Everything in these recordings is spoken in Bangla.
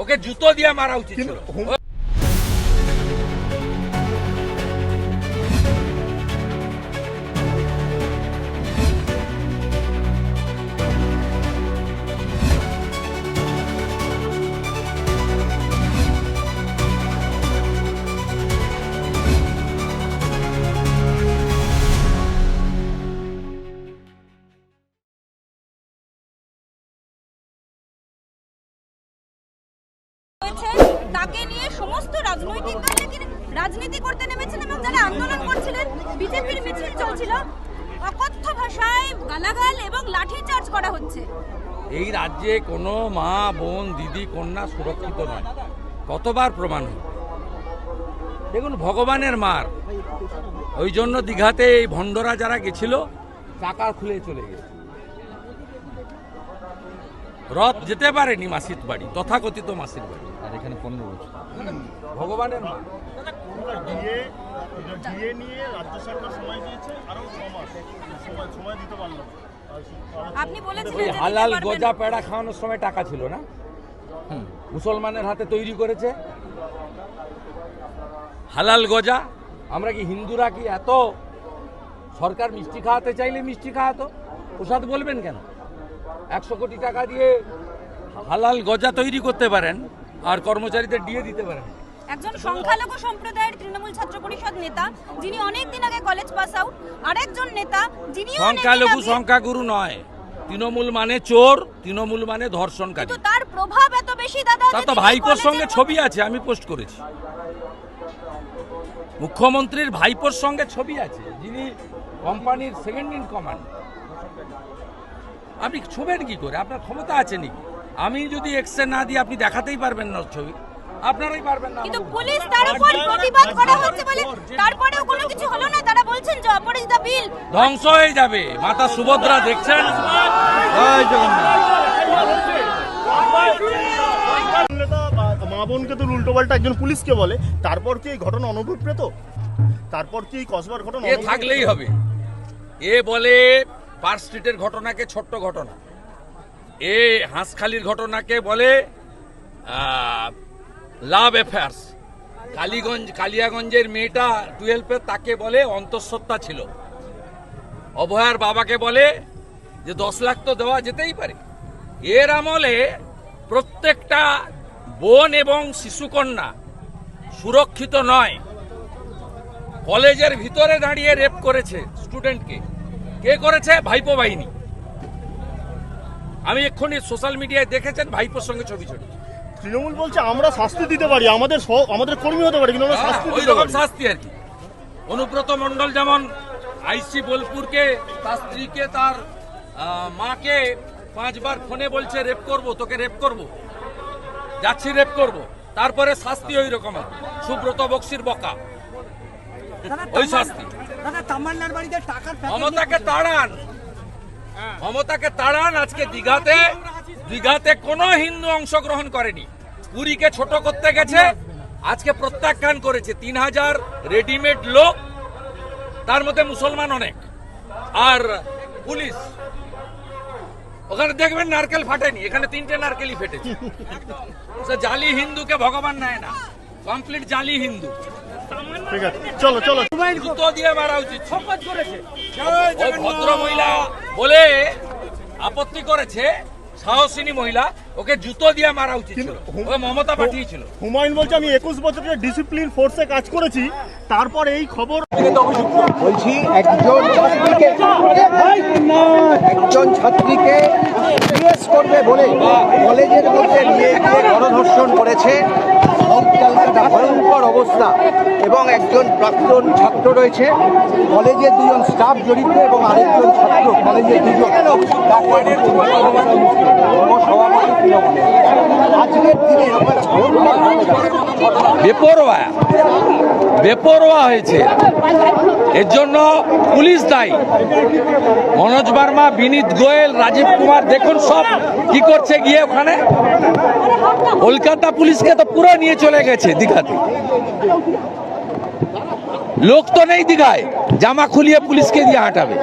ওকে জুতো দিয়ে মারা উচিত ছিল দিদি কন্যা সুরক্ষিত নয়। কতবার প্রমাণ হল? দেখুন ভগবানের মার। ওই জন্য দীঘাতে এই ভণ্ডরা যারা গেছিল চাকা খুলে চলে গেছে। রথ যেতে পারেনি মাসির বাড়ি তথাকথিত মাসির বাড়ি। আর এখানে পনেরো বছর। ভগবানের মা আপনি বলেছিলেন ওই হালাল গজা পেড়া খাওয়ানোর সময় টাকা ছিল না। মুসলমানের হাতে তৈরি করেছে। হালাল গজা। আমরা কি হিন্দুরা কি এত সরকার মিষ্টি খাওয়াতে চাইলে মিষ্টি খাওয়াতো? প্রসাদ বলবেন কেন? একশো কোটি টাকা দিয়ে হালাল গজা তৈরি করতে পারেন আর কর্মচারীদের দিয়ে দিতে পারেন। একজন সংখ্যালঘু সম্প্রদায়ের তৃণমূল ছাত্র পরিষদ নেতা যিনি অনেক দিন আগে কলেজ পাস আউট আরেকজন নেতা যিনি সংখ্যালঘু সংখ্যাগুরু নয়। তৃণমূল মানে চোর তৃণমূল মানে ধর্ষণকারী। তার প্রভাব এত বেশি দাদা তা তো ভাইপোর সঙ্গে ছবি আছে আমি পোস্ট করেছি। মুখ্যমন্ত্রীর ভাইপোর সঙ্গে ছবি আছে যিনি কোম্পানির সেকেন্ড ইন কমান্ড আপনি ছবেন কি করে? আপনার ক্ষমতা আছে নাকি? আমি যদি এক্সরে না দিই আপনি দেখাতেই পারবেন না ছবি। আপনারাই পারবেন না কিন্তু পুলিশ তার উপর প্রতিবাদ করা হচ্ছে বলে তারপরেও কোনো কিছু হলো না? তারা বলছেন যে অপরাজিতা বিল। ধ্বংস হয়ে যাবে। মাতা সুভদ্রা দেখছেন? জয় জগন্নাথ। মা বোনকে তো উল্টো পাল্টা একজন পুলিশকে বলে। তারপর কি এই ঘটনা অনুভূত তারপর কি এই কসবার ঘটনা এ থাকলেই হবে। এ বলে পার্ক স্ট্রিটের ঘটনাকে ছোট্ট ঘটনা। এ হাঁসখালির ঘটনাকে বলে লাভ অ্যাফেয়ার্স। কালীগঞ্জ, কালিয়াগঞ্জের মেয়েটা টুয়েলভে তাকে বলে অন্তঃসত্ত্বা ছিল। অভয়ার বাবাকে বলে যে, দশ লাখ তো দেওয়া যেতেই পারে। এর আমলে প্রত্যেকটা বোন এবং শিশুকন্যা সুরক্ষিত নয়। কলেজের ভিতরে দাঁড়িয়ে রেপ করেছে স্টুডেন্টকে। কে করেছে? ভাইপো বাহিনী। আমি এক্ষুনি সোশ্যাল মিডিয়ায় দেখেছেন ভাইপোর সঙ্গে ছবি ছবি তৃণমূল বলছে আমরা শাস্তি দিতে পারি আমাদের আমাদের কর্মী হতে পারে কিন্তু আমরা শাস্তি হ্যাঁ, ওই রকম শাস্তি আর কি। অনুব্রত মণ্ডল যেমন আইসি বোলপুরকে তার স্ত্রীকে তার মাকে পাঁচবার ফোনে বলছে রেপ করব তোকে রেপ করব। যাচ্ছি রেপ করব। তারপরে শাস্তি ওই রকম সুব্রত বক্সির বকা। ওই শাস্তি। মমতাকে তাড়ান। মমতাকে তাড়ান আজকে দিঘাতে। দিঘাতে কোনো হিন্দু অংশগ্রহণ করেনি। পুরীকে ছোট করতে গেছে। আজকে প্রত্যাখ্যান করেছে। তিন হাজার রেডিমেড লোক তার মধ্যে মুসলমান অনেক। আর পুলিশ ওখানে দেখবেন নারকেল ফাটেনি। এখানে তিনটে নারকেলই ফেটেছে। সে জালি হিন্দুকে ভগবান নেয় না। কমপ্লিট জালি হিন্দু। ঠিক আছে। চলো চলো। জুতো দিয়ে মারা উচিত শপথ করেছে। ওই ভদ্র মহিলা বলে আপত্তি করেছে সাহসিনী মহিলা ওকে জুতো দিয়ে মারা উচিত ছিল। ও মমতা পাঠিয়েছিল হুমায়ুন বলছে আমি একুশ বছরের ডিসিপ্লিন ফোর্সে কাজ করেছি তারপর এই খবর বলছি একজন ছাত্রীকে একজন ছাত্রীকে করবে বলে কলেজের মধ্যে নিয়ে গিয়ে গণধর্ষণ করেছে। ভয়ঙ্কর অবস্থা এবং একজন প্রাক্তন ছাত্র রয়েছে। কলেজের দুজন স্টাফ জড়িত এবং আরেকজন ছাত্র কলেজের দুজন। আজকের দিনে বেপরোয়া। বেপরোয়া হয়েছে। এর জন্য পুলিশ দায়ী। মনোজ বার্মা, বিনীত গোয়েল, রাজীব কুমার, দেখুন সব কি করছে গিয়ে ওখানে। কলকাতা পুলিশকে তো পুরো নিয়ে চলে গেছে দীঘাতে। লোক তো নেই দীঘায়, জামা খুলিয়ে পুলিশকে দিয়ে হাঁটাবে।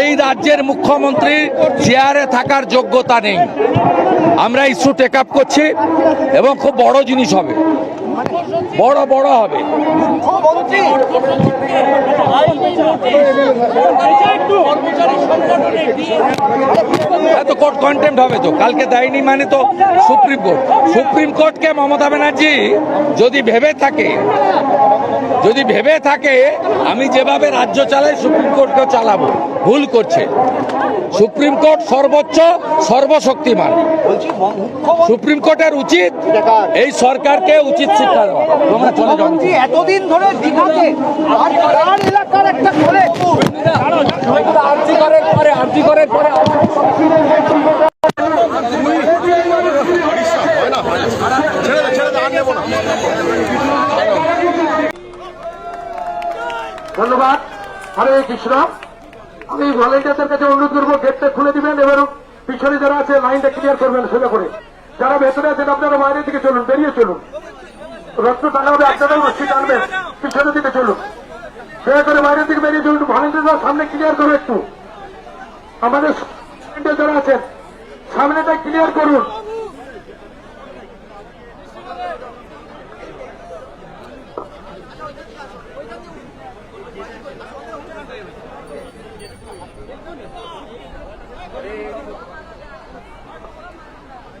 এই রাজ্যের মুখ্যমন্ত্রী চেয়ারে থাকার যোগ্যতা নেই। আমরা ইস্যু টেক আপ করছি এবং খুব বড় জিনিস হবে। বড় বড় হবে। এত কোর্ট কন্টেম্প হবে তো। কালকে দেয়নি মানে তো সুপ্রিম কোর্ট। সুপ্রিম কোর্টকে মমতা ব্যানার্জি যদি ভেবে থাকে যদি ভেবে থাকে আমি যেভাবে রাজ্য চালাই সুপ্রিম কোর্টকেও চালাবো। ভুল করছে। সুপ্রিম কোর্ট সর্বোচ্চ সর্বশক্তিমান। সুপ্রিম কোর্টের উচিত এই সরকারকে উচিত এতদিন ধরে দীঘাতে এলাকার একটা করে ধন্যবাদ। হরে কৃষ্ণ। আমি ভলেন্টিয়ারদের কাছে অনুরোধ করব গেটটা খুলে দিবেন এবার পিছনে যারা আছে লাইনটা ক্লিয়ার করবেন, সোজা করে। যারা ভেতরে আছেন, আপনারা বাইরের দিকে চলুন, বেরিয়ে চলুন। রক্ত টানা হবে আপনারা রশ্মি টানবেন পিছনে দিকে চলুন। দয়া করে বাইরের দিকে বেরিয়ে চলুন ভলেন্টিয়াররা সামনে ক্লিয়ার করুন একটু। আমাদের যারা আছেন সামনেটা ক্লিয়ার করুন।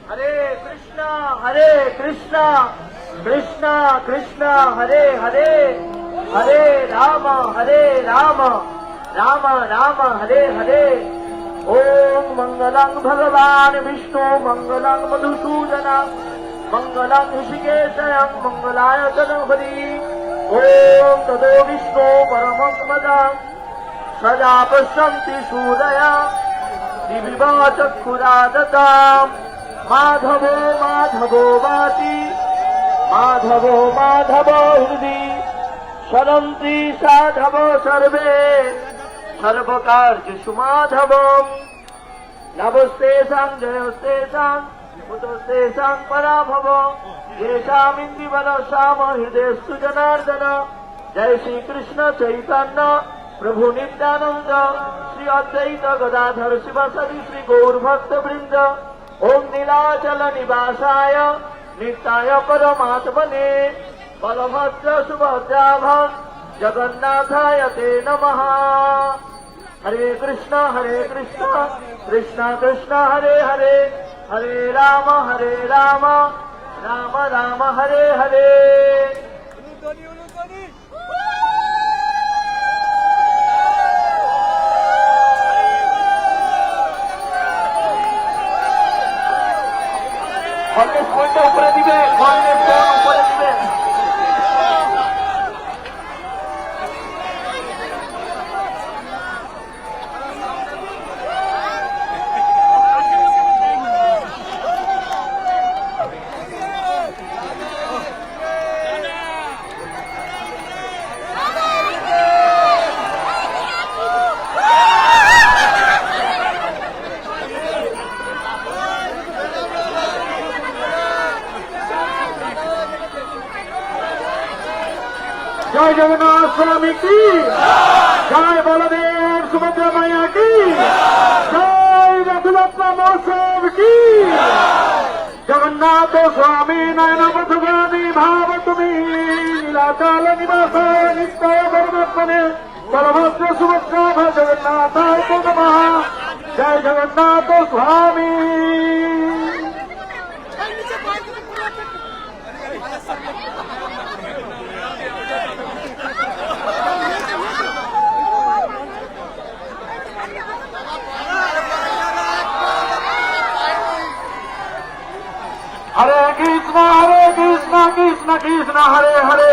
হরে কৃষ্ণ হরে কৃষ্ণ। কৃষ্ণ কৃষ্ণ, হরে হরে হরে রাম হরে রাম রাম রাম, হরে হরে। ওম মঙ্গলং ভগবান বিষ্ণু, মঙ্গলং মধুসূদনং, মঙ্গলং ঋষিকেশয়ং মঙ্গলায় তনহরি ওম তদো বিষ্ণু পরমং মদং সদা পশ্যন্তি সূরয়া দিবিবা চক্ষুরাদতাম মাধবো মাধবো বাতি वाति माधवो माधवो हृदि सरन्ति साधव सर्वे सर्वकार्येषु माधवम् नवस्तेषां जयस्तेषां कुतस्तेषां पराभव येषामिन्दिवरसाम हृदयस्तु जनार्दन जय श्रीकृष्ण चैतन्य प्रभु नित्यानन्द श्री अद्वैत गदाधर शिवसदि श्री गौरभक्त वृन्द ओम नीलाचल निवासाय নিত্যায় পরমাত্মনে বলভদ্র সুভদ্রাভ জগন্নাথায় তে নম। হরে কৃষ্ণ হরে কৃষ্ণ কৃষ্ণ কৃষ্ণ, হরে হরে হরে রাম হরে রাম রাম রাম, হরে হরে। স্বামী কি? জয় বলদেব সুভদ্রা মায়া কি? জয় রথযাত্রা মহোৎসব কি? জগন্নাথ স্বামী নয়ন পথগামী ভাব তুমি। নীলাচল নিবাস নিত্যায় পরমাত্মনে। বলভদ্র সুভদ্রা জগন্নাথ জয় জগন্নাথ স্বামী হরে কৃষ্ণ হরে কৃষ্ণ কৃষ্ণ কৃষ্ণ হরে হরে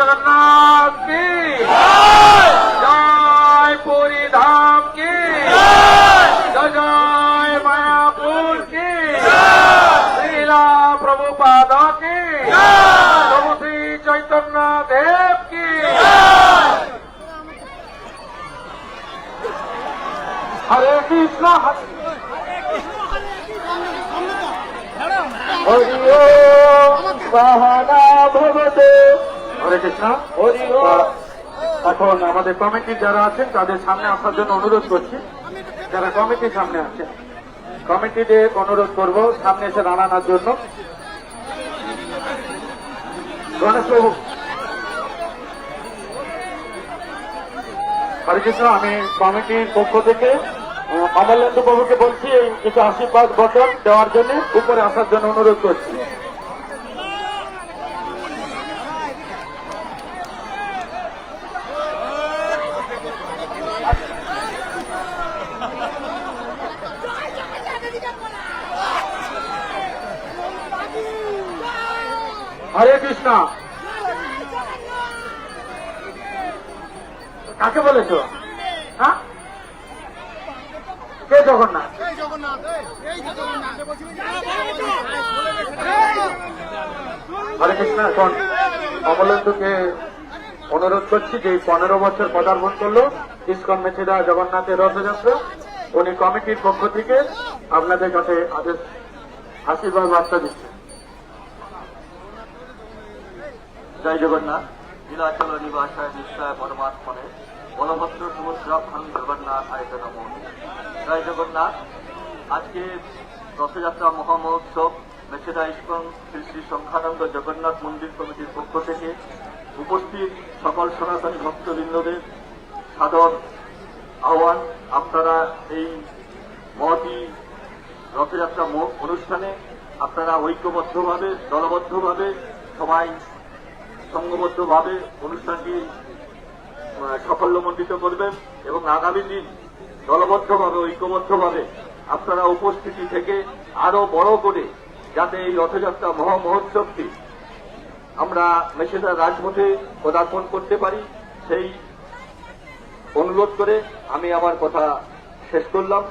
জয় প্রভু প্রভু জগন্নাথ কি জয় পুরী ধাম কি জয় জয় মায়াপুর কি শ্রীলা প্রভুপাদ কি প্রভু শ্রী চৈতন্য দেব কি হরে কৃষ্ণ হরে ওম এখন আমাদের কমিটির যারা আছেন তাদের সামনে আসার জন্য অনুরোধ করছি। যারা কমিটির সামনে আছেন কমিটিদের অনুরোধ করব সামনে এসে দাঁড়ানোর জন্য। গণেশবাবু। হরেকৃষ্ণ আমি কমিটির পক্ষ থেকে আহ, অমলেন্দু বাবুকে বলছি এই কিছু আশীর্বাদ বচন দেওয়ার জন্য উপরে আসার জন্য অনুরোধ করছি। হরে কৃষ্ণ। কাকে বলেছ? হ্যাঁ? কে জগন্নাথ? হরে কৃষ্ণ। এখন অমলেন্দুকে অনুরোধ করছি যে পনেরো বছর পদার্পণ করল। ইস্কন মেছিদা জগন্নাথের রথযাত্রা। উনি কমিটির পক্ষ থেকে আপনাদের কাছে আদেশ আশীর্বাদ বার্তা দিচ্ছে জয় জগন্নাথ নীলাচল নিবাসায় নিশ্চয় পরমাত্মনে, বলভদ্র সমুদ্রাক্ষণ জগন্নাথ আয়ত নম। জয় জগন্নাথ আজকে রথযাত্রা মহামহোৎসব মেছেদা ইস্কন শ্রী শ্রী সংখ্যানন্দ জগন্নাথ মন্দির কমিটির পক্ষ থেকে উপস্থিত সকল সনাতনী ভক্তবৃন্দদের সাদর আহ্বান। আপনারা এই মহতি রথযাত্রা অনুষ্ঠানে আপনারা ঐক্যবদ্ধভাবে, দলবদ্ধভাবে সবাই সংঘবদ্ধভাবে অনুষ্ঠানটি সাফল্যমণ্ডিত করবেন এবং আগামী দিন দলবদ্ধভাবে, ঐক্যবদ্ধভাবে আপনারা উপস্থিতি থেকে আরও বড় করে যাতে এই রথযাত্রা মহা মহোৎসবটি আমরা মেশেদা রাজপথে পদার্পণ করতে পারি, সেই অনুরোধ করে আমি আমার কথা শেষ করলাম।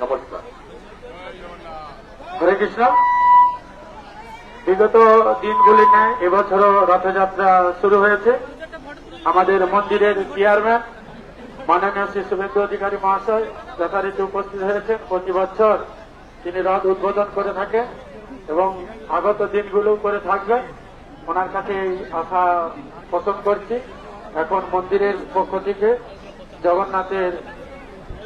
নমস্কার। হরে কৃষ্ণ। বিগত দিনগুলি নেয় এবছরও রথযাত্রা শুরু হয়েছে। আমাদের মন্দিরের চেয়ারম্যান মাননীয় শ্রী শুভেন্দু অধিকারী মহাশয় যথারীতি উপস্থিত হয়েছেন। প্রতি বছর তিনি রথ উদ্বোধন করে থাকেন এবং আগত দিনগুলো করে থাকবেন। ওনার কাছে আশা পোষণ করছি। এখন মন্দিরের পক্ষ থেকে জগন্নাথের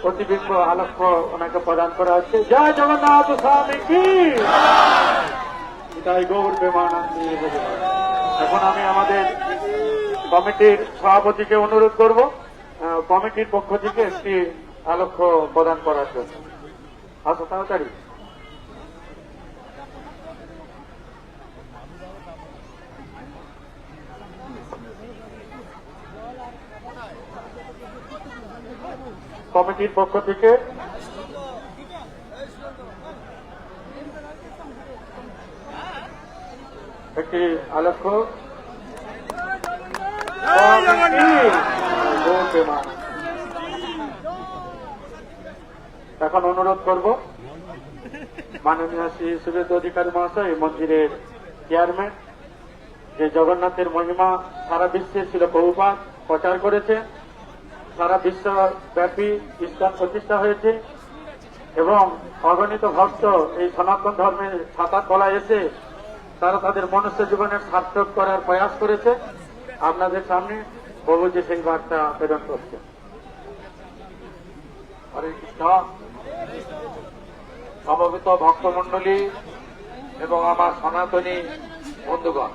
প্রতিবিম্ব আলক্ষ্য ওনাকে প্রদান করা হচ্ছে। জয় জগন্নাথ স্বামী কি? তাই গৌর প্রেমানন্দী এখন আমি আমাদের কমিটির সভাপতিকে অনুরোধ করব কমিটির পক্ষ থেকে একটি আলক্ষ্য প্রদান করার জন্য। আসো তাড়াতাড়ি। কমিটির পক্ষ থেকে একটি আলক্ষ্য এখন অনুরোধ করব, মাননীয় শ্রী সুবেদ অধিকারী মহাশয় মন্দিরের চেয়ারম্যান যে জগন্নাথের মহিমা সারা বিশ্বে ছিল বহুপাত প্রচার করেছে, সারা বিশ্বব্যাপী ইসলাম প্রতিষ্ঠা হয়েছে, এবং অগণিত ভক্ত এই সনাতন ধর্মের ছাতার তলায় এসে তারা তাদের মনুষ্য জীবনের সার্থক করার প্রয়াস করেছে। আপনাদের সামনে প্রভুজি সেই বার্তা প্রেরণ করছে। হরে কৃষ্ণ। সমবেত ভক্তমণ্ডলী এবং আমার সনাতনী বন্ধুগণ,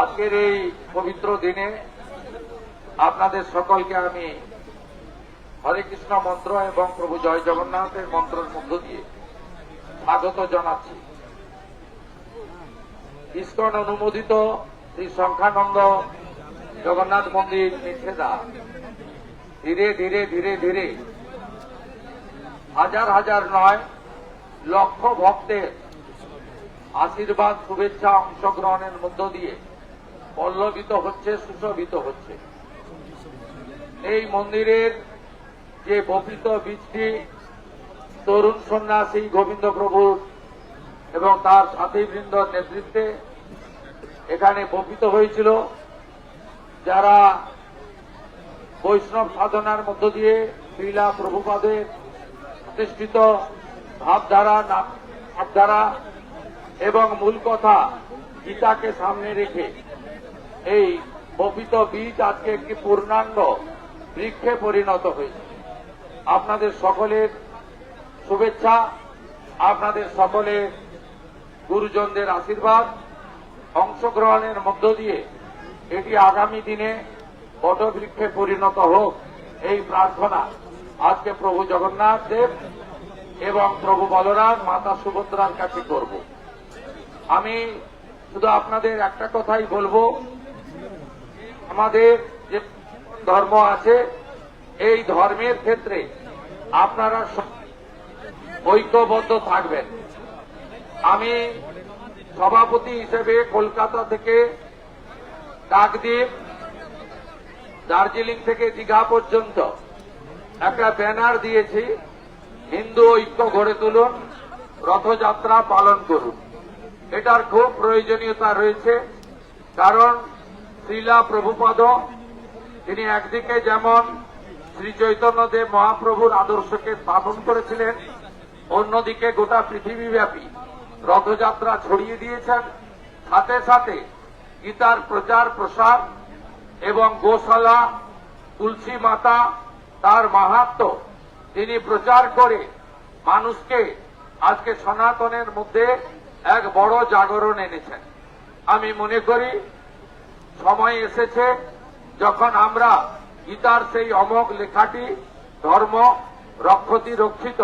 আজকের এই পবিত্র দিনে আপনাদের সকলকে আমি হরে কৃষ্ণ মন্ত্র এবং প্রভু জয় জগন্নাথের মন্ত্রের মধ্য দিয়ে স্বাগত জানাচ্ছি। ইস্কন অনুমোদিত শ্রী সংখ্যানন্দ জগন্নাথ মন্দির নিষেধা। ধীরে ধীরে ধীরে ধীরে। হাজার হাজার নয়, লক্ষ ভক্তের আশীর্বাদ, শুভেচ্ছা, অংশগ্রহণের মধ্য দিয়ে পল্লবিত হচ্ছে, সুশোভিত হচ্ছে। এই মন্দিরের যে বপিত বীজটি তরুণ সন্ন্যাসী গোবিন্দ প্রভুর এবং তার সাথীবৃন্দর নেতৃত্বে এখানে বপিত হয়েছিল যারা বৈষ্ণব সাধনার মধ্য দিয়ে লীলা প্রভুপাদের প্রতিষ্ঠিত ভাবধারা ভাবধারা এবং মূল কথা গীতাকে সামনে রেখে এই বপিত বীজ আজকে একটি পূর্ণাঙ্গ বৃক্ষে পরিণত হয়েছে। আপনাদের সকলের শুভেচ্ছা, আপনাদের সকলের গুরুজনদের আশীর্বাদ অংশগ্রহণের মধ্য দিয়ে এটি আগামী দিনে বটবৃক্ষে পরিণত হোক, এই প্রার্থনা আজকে প্রভু জগন্নাথ দেব এবং প্রভু বলরাম মাতা সুভদ্রার কাছে করব। আমি শুধু আপনাদের একটা কথাই বলব। আমাদের যে ধর্ম আছে, এই ধর্মের ক্ষেত্রে আপনারা ঐক্যবদ্ধ থাকবেন। আমি সভাপতি হিসেবে কলকাতা থেকে কাকদ্বীপ দার্জিলিং থেকে দীঘা পর্যন্ত একটা ব্যানার দিয়েছি, হিন্দু ঐক্য গড়ে তুলুন, রথযাত্রা পালন করুন। এটার খুব প্রয়োজনীয়তা রয়েছে, কারণ শ্রীলা প্রভুপদ, তিনি একদিকে যেমন শ্রী চৈতন্যদেব মহাপ্রভুর আদর্শকে স্থাপন করেছিলেন, অন্যদিকে গোটা পৃথিবীব্যাপী রথযাত্রা ছড়িয়ে দিয়েছেন। সাথে সাথে গীতার প্রচার প্রসার এবং গোশালা, তুলসী মাতা, তার মাহাত্ম, তিনি প্রচার করে মানুষকে আজকে সনাতনের মধ্যে এক বড় জাগরণ এনেছেন। আমি মনে করি, সময় এসেছে যখন আমরা গীতার সেই অমোঘ লেখাটি, ধর্ম রক্ষতি রক্ষিত,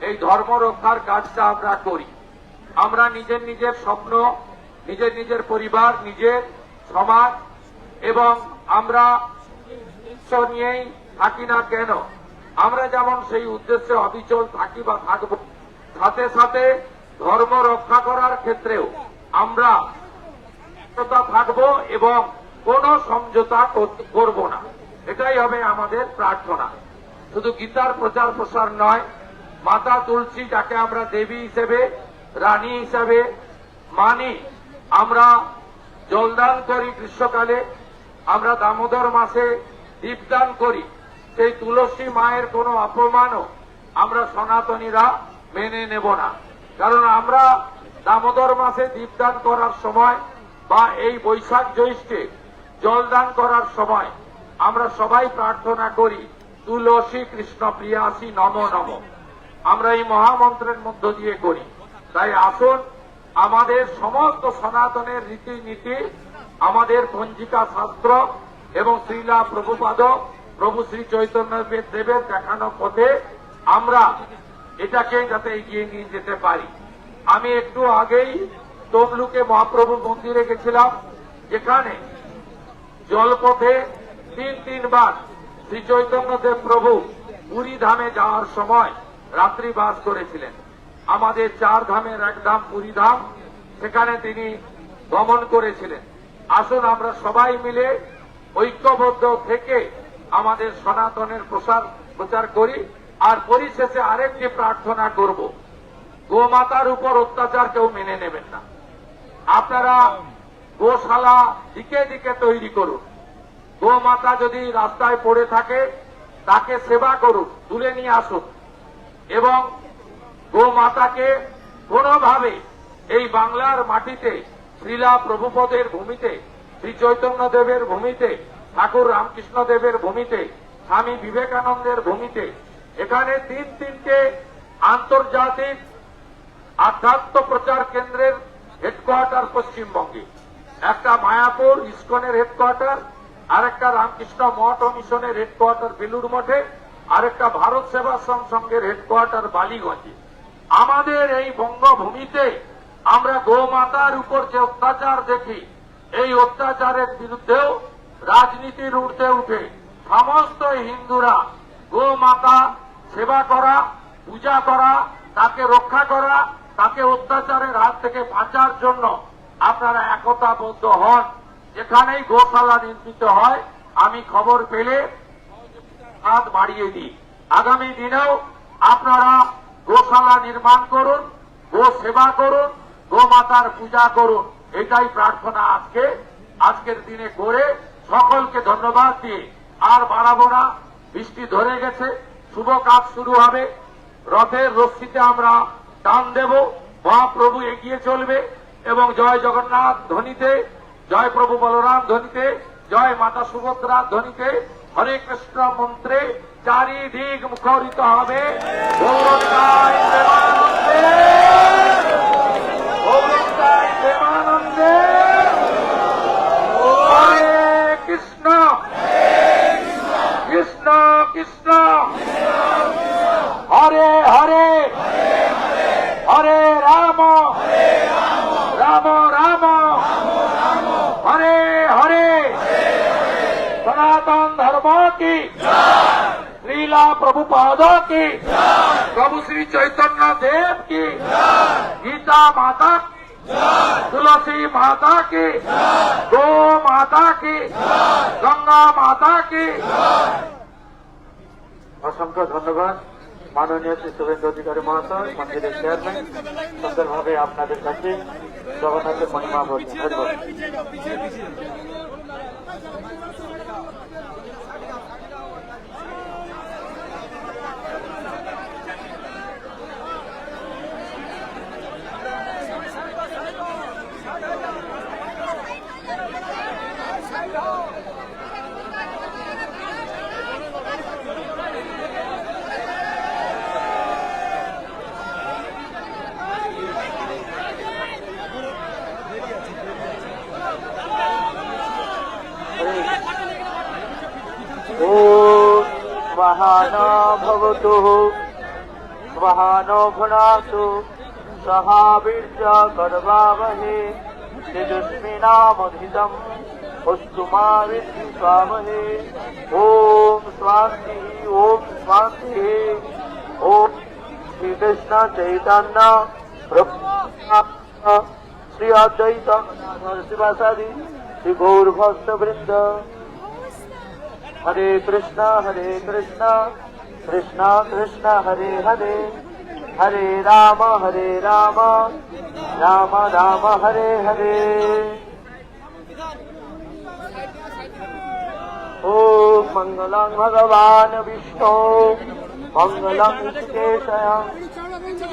এই ধর্ম রক্ষার কাজটা আমরা করি। আমরা নিজের নিজের স্বপ্ন, নিজের নিজের পরিবার, নিজের সমাজ, এবং আমরা উদ্দেশ্য নিয়েই থাকি না কেন? আমরা যেমন সেই উদ্দেশ্যে অবিচল থাকি বা থাকব, সাথে সাথে ধর্ম রক্ষা করার ক্ষেত্রেও আমরা থাকব এবং কোন সমঝোতা কর- করব না। এটাই হবে আমাদের প্রার্থনা। শুধু গীতার প্রচার প্রসার নয়, মাতা তুলসী যাকে আমরা দেবী হিসেবে রানী হিসাবে মানি। আমরা জলদান করি গ্রীষ্মকালে, আমরা দামোদর মাসে দীপদান করি। সেই তুলসী মায়ের কোনো অপমানও আমরা সনাতনীরা মেনে নেব না। কারণ আমরা দামোদর মাসে দীপদান করার সময় বা এই বৈশাখ জ্যৈষ্ঠে জলদান করার সময় আমরা সবাই প্রার্থনা করি, তুলসী কৃষ্ণ প্রিয়াসী নম নম। আমরা এই মহামন্ত্রের মধ্য দিয়ে করি। তাই আসুন, আমাদের সমস্ত সনাতনের রীতিনীতি, আমাদের পঞ্জিকা শাস্ত্র এবং শ্রীলা প্রভুপাদ, প্রভু শ্রী চৈতন্য দেবের দেখানো পথে আমরা এটাকে যাতে এগিয়ে নিয়ে যেতে পারি। আমি একটু আগেই তমলুকে মহাপ্রভু মন্দিরে গেছিলাম, যেখানে জলপথে তিন তিনবার শ্রী চৈতন্যদেব প্রভু পুরী ধামে যাওয়ার সময় রাত্রি বাস করেছিলেন। আমাদের চার ধামের এক ধাম পুরী ধাম, সেখানে তিনি গমন করেছিলেন। আসুন আমরা সবাই মিলে ঐক্যবদ্ধ থেকে আমাদের সনাতনের প্রসার প্রচার করি, আর পরিশেষে আরেকটি প্রার্থনা করব। গোমাতার উপর অত্যাচার কেউ মেনে নেবেন না। আপনারা গোশালা দিকে দিকে তৈরি করুন। গোমাতা যদি রাস্তায় পড়ে থাকে, তাকে সেবা করুন, তুলে নিয়ে আসুন। এবং গোমাতাকে কোনোভাবে এই বাংলার মাটিতে, শ্রীলা প্রভুপদের ভূমিতে, শ্রী চৈতন্য দেবের ভূমিতে, ঠাকুর রামকৃষ্ণ দেবের ভূমিতে, স্বামী বিবেকানন্দের ভূমিতে, এখানে তিন তিনটে আন্তর্জাতিক আধ্যাত্ম প্রচার কেন্দ্রের হেডকোয়ার্টার পশ্চিমবঙ্গে। একটা মায়াপুর ইস্কনের হেডকোয়ার্টার আরেকটা রামকৃষ্ণ মঠ ও মিশনের হেডকোয়ার্টার বেলুর মঠে, আরেকটা ভারত সেবাশ্রম সংঘের হেডকোয়ার্টার বালিগঞ্জে। আমাদের এই বঙ্গভূমিতে আমরা গোমাতার উপর যে অত্যাচার দেখি, এই অত্যাচারের বিরুদ্ধেও রাজনীতির ঊর্ধ্বে উঠে সমস্ত হিন্দুরা গোমাতা সেবা করা, পূজা করা, তাকে রক্ষা করা, তাকে অত্যাচারের হাত থেকে বাঁচার জন্য আপনারা একতাবদ্ধ হন। যেখানেই গোশালা নির্মিত হয়, আমি খবর পেলে হাত বাড়িয়ে দিই। আগামী দিনেও আপনারা গোশালা নির্মাণ করুন, গো সেবা করুন, গো মাতার পূজা করুন। এটাই প্রার্থনা আজকে। আজকের দিনে করে সকলকে ধন্যবাদ দিয়ে আর বাড়াবো না। বৃষ্টি ধরে গেছে, শুভ কাজ শুরু হবে। রথের রশ্মিতে আমরা টান দেব। মহাপ্রভু এগিয়ে চলবে এবং জয় জগন্নাথ ধ্বনিতে, জয় প্রভু বলরাম ধ্বনিতে, জয় মাতা সুভদ্রা ধ্বনিতে, হরে কৃষ্ণ মন্ত্রে চারিদিক মুখরিত হবে। কৃষ্ণ কৃষ্ণ কৃষ্ণ। হরে হরে হরে রাম। রাম রাম। হরে হরে। সনাতন लीला प्रभुपाद की प्रभु श्री चैतन्य देव की गीता माता की तुलसी माता की गो माता की गंगा माता की অসংখ্য ধন্যবাদ মাননীয় শ্রী শুভেন্দু অধিকারী মহাশয় মন্দিরের চেয়ারম্যান সুন্দরভাবে আপনাদের কাছে জগন্নাথের মহিমা বলছেন ধন্যবাদ भवतु स्वाहानो भुनातु सहा वीर्य कर्वावहे तेजस्विनामधितम् अस्तु मा विद्विषावहे ॐ स्वान्तिः ॐ स्वान्तिः ॐ श्रीकृष्ण चैतन्य प्रभु श्री अद्वैत शिवासादि श्री गौरभक्तवृन्द हरे कृष्णा हरे कृष्णा कृष्णा कृष्णा हरे हरे हरे राम हरे राम राम राम हरे हरे ॐ मङ्गलं भगवान् विष्णु मङ्गलं ऋषिकेशय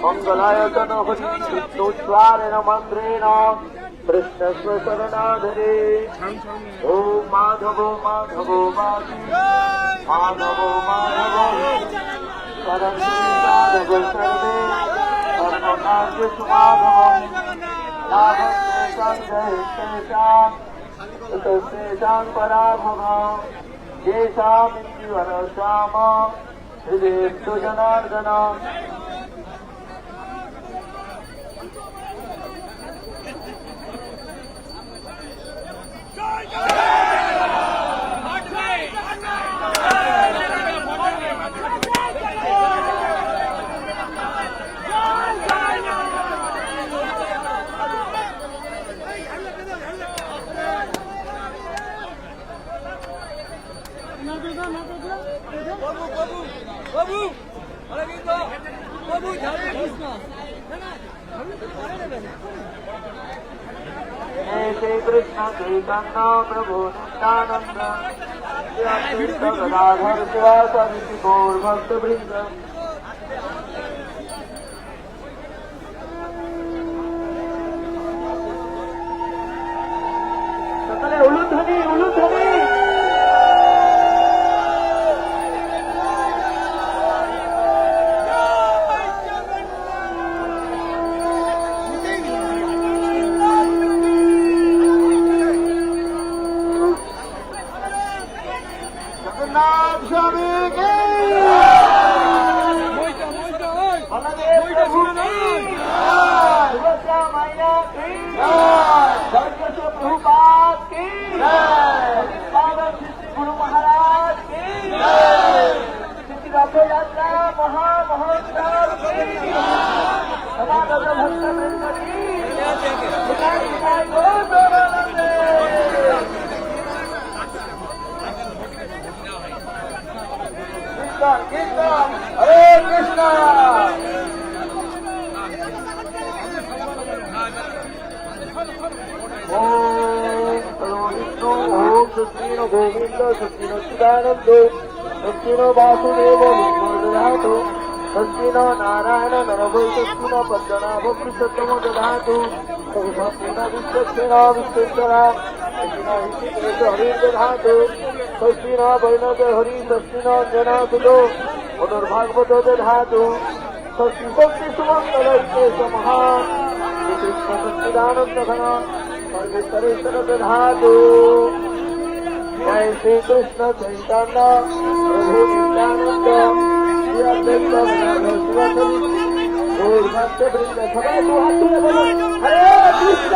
मङ्गलाय तनोच्चारेण मन्त्रेण कृष्णस्वशरणाधरे ओ माधवो माधवो माधवो। माधवो शरण माधव सर्वे सर्वकार्य सुमाधवो शेषां पराभव। येषामित्युवरसाम हृदयस्तु जनार्दन। Oh, my God! हृदयेषु जनार्दनम् जय श्री कृष्ण चैतन्य प्रभु नित्यानंद श्री अद्वैत गदाधर शिवासादि गौर भक्त सुनो गोविंद सुनो चिदानंद सुनो वासुदेव दधातु सुनो नारायण, नरभय कृष्ण पद्मनाभ पुरुषोत्तम दधातु कृष्ण विश्वक्षण विश्वेश्वर दधातु कृष्ण वैनद हरि पुनर्भागवतो दधातु कृष्ण भक्ति सच्चिदानंद सर्वेश्वर दधातु জয় শ্রীকৃষ্ণ চৈতন্য প্রভু নিত্যানন্দ সবাই হাত তুলে বলুন হরে কৃষ্ণ!